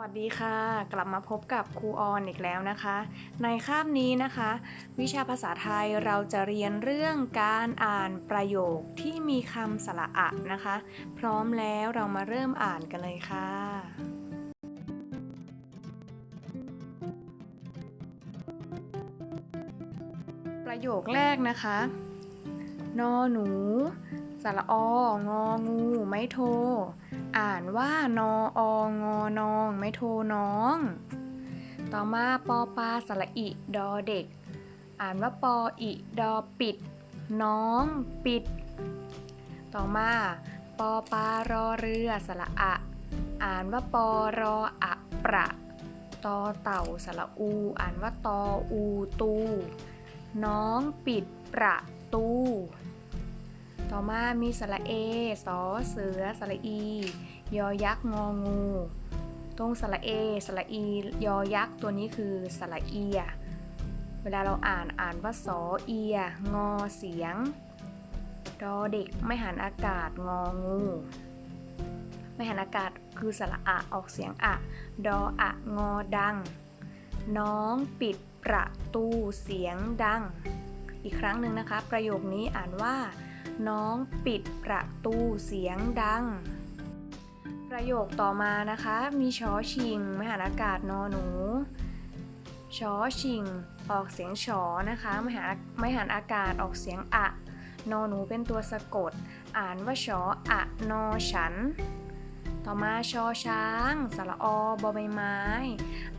วัสดีค่ะ กลับมาพบกับครูออนอีกแล้วนะคะ ในคาบนี้นะคะ วิชาภาษาไทยเราจะเรียนเรื่องการอ่านประโยคที่มีคำสระอะนะคะ พร้อมแล้วเรามาเริ่มอ่านกันเลยค่ะ ประโยคแรกนะคะ นอหนู สระอ งองู ไม่โท อ่านว่านอองอนอง ไม่โทน้อง ต่อมาปอปลาสระอิ ดอเด็ก อ่านว่าปออิดอปิด น้องปิด ต่อมาปอปลารอเรือสระอะ อ่านว่าปอรออะประตอเต่าสระอู อ่านว่าตออูตู น้องปิดประตู ต่อมามีสระเอสอเสือสระอี ยอยักษ์งองู ตรงสระเอสระอี ยอยักษ์ตัวนี้คือสระเอีย เวลาเราอ่านอ่านว่าสอเอีย งอเสียงดอเด็กไม่หันอากาศงองู ไม่หันอากาศคือสระอะออกเสียงอะ ดออะงอดัง น้องปิดประตูเสียงดัง อีกครั้งหนึ่งนะคะ ประโยคนี้อ่านว่า น้องปิดประตูเสียงดัง ประโยคต่อมานะคะ มีชอชิงมหานอากาศนอหนูชอชิง ออกเสียงชอนะคะมหาไมหันอากาศออกเสียงอะ นอหนูเป็นตัวสะกด อ่านว่าชออะนอฉัน ต่อมาชอช้างสระอบอใบไม้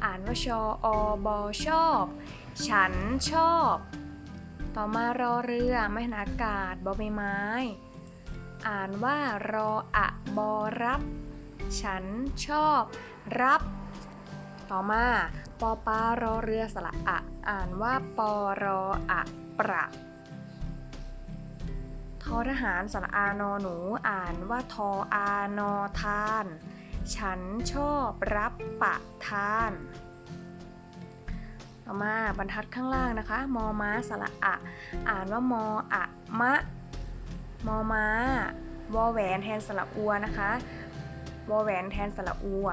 อ่านว่าชออบอชอบ ฉันชอบ ต่อมารอเรือไม่หันอากาศบอใบไม้ อ่านว่ารออะบอรับ ฉันชอบรับ ต่อมาปอปารอเรือสระอะ อ่านว่าปอรออะประทอทหารสระอานอหนูอ่านว่าทออานอทาน ฉันชอบรับปะทาน ต่อมาบรรทัดข้างล่างนะคะ มอม้าสระอะ อ่านว่ามออะมะ มอม้าวอแหวนแทนสระอัวนะคะ วอแหวนแทนสระอัว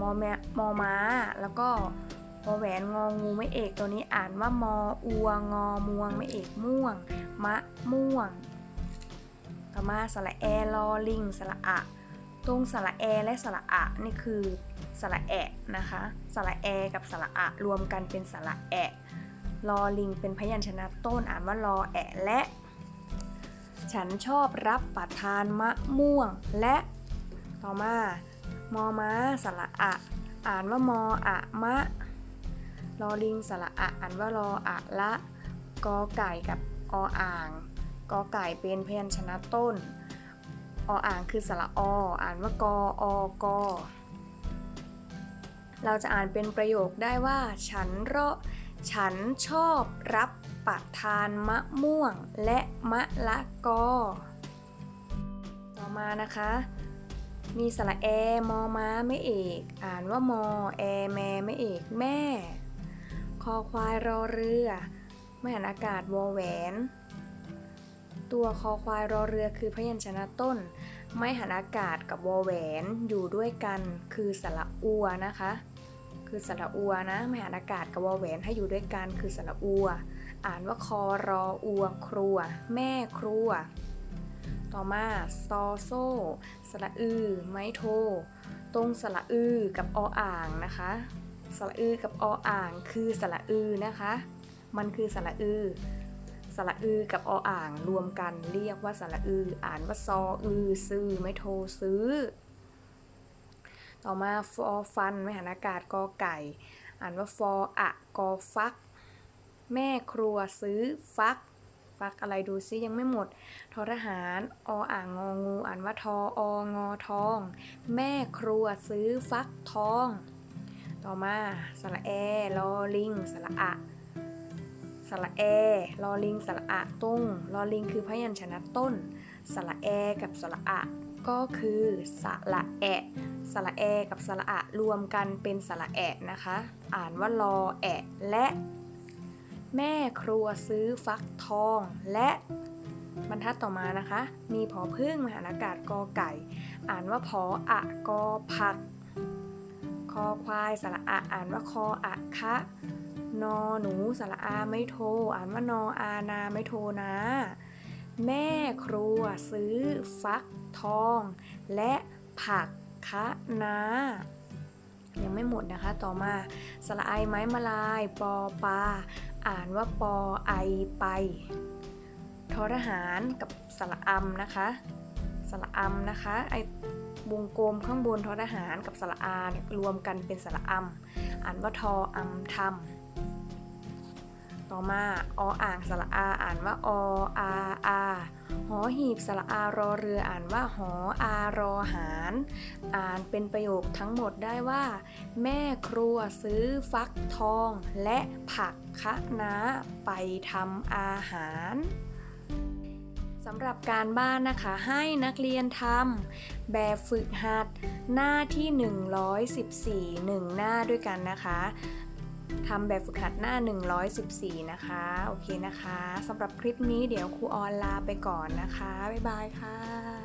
มอแมมอม้า แล้วก็วอแหวนงองูไม่เอกตัวนี้อ่านว่ามออัวงอม่วงไม่เอกม่วง มะม่วง ต่อมาสระแอลอลิงสระอะ ตรงสระแอและสระอะนี่คือสระแอะนะคะสระแอกับสระอะรวมกันเป็นสระแอะลอลิงเป็นพยัญชนะต้นอ่านว่ารอแอะและ ฉันชอบรับประทานมะม่วงและต่อมามอม้าสระอะ อ่านว่ามออะมะลอลิงสระอะอ่านว่ารออะละกอไก่กับออ่างกอไก่เป็นพยัญชนะต้น ออ่างคือสระออ่านว่ากออกอเราจะอ่านเป็นประโยคได้ว่า ฉันเรอฉันชอบรับประทานมะม่วงและมะละกอ ต่อมานะคะ มีสระแอมอม้าไม่เอก อ่านว่ามอแอแมไม่เอกแม่ คอควายรอเรือ ไม่หันอากาศวอแหวน ตัวคอควายรอเรือคือพยัญชนะต้น ไม่หันอากาศกับวอแหวนอยู่ด้วยกันคือสระอัวนะคะ คือสระอัวนะ ไม่หันอากาศกับวอแหวนให้อยู่ด้วยกันคือสระอัว อ่านว่าคอรออัวครัว แม่ครัว ต่อมาซอโซสระอือ ไม้โท ตรงสระอือกับออ่างนะคะ สระอือกับออ่างคือสระอือนะคะ มันคือสระอือ สระอือกับออ่างรวมกันเรียกว่าสระอือ อ่านว่าซออือซื้อไม่โทซื้อ ต่อมาฟอฟันไม่หันอากาศกอไก่ อ่านว่าฟออะกอฟัก แม่ครัวซื้อฟัก ฟักอะไรดูซิยังไม่หมด ทอทหารออ่างงองู อ่านว่าทอองอทอง แม่ครัวซื้อฟักทอง ต่อมาสระแอลอลิงสระอะ สระแอลอลิงสระอะตุ้งลอลิงคือพยัญชนะต้น สระแอกับสระอะก็คือสระแอะสระแอกับสระอะรวมกันเป็นสระแอะนะคะ อ่านว่ารอแอะและ แม่ครัวซื้อฟักทองและบรรทัดต่อมานะคะ มีผอพึ่งมหานอากาศกอไก่ อ่านว่าผออะกอผักพอควายสระอะอ่านว่าคออะคะ นอหนูสระอาไม่โท อ่านว่านออานาไม่โทนะ แม่ครัวซื้อฟักทอง และผักคะนายังไม่หมดนะคะ ต่อมาสระไอไม้มาลาย ปอปา อ่านว่าปอไอไป ทอทหารกับสระอำนะคะ สระอำนะคะ ไอวงกลมข้างบนทอทหารกับสระอาเนี่ยรวมกันเป็นสระอำอ่านว่าทออำทำ ต่อมาออ่างสระอาอ่านว่าออาอาหอหีบสระอารอเรืออ่านว่าหออารอหารอ่านเป็นประโยคทั้งหมดได้ว่า แม่ครัวซื้อฟักทองและผักคะน้าไปทำอาหารสำหรับการบ้านนะคะให้นักเรียนทำแบบฝึกหัดหน้าที่ 114 1 หน้าด้วยกันนะคะ ทำแบบฝึกหัดหน้า 114 นะคะ โอเคนะคะสำหรับคลิปนี้เดี๋ยวครูออนลาไปก่อนนะคะ บ๊ายบายค่ะ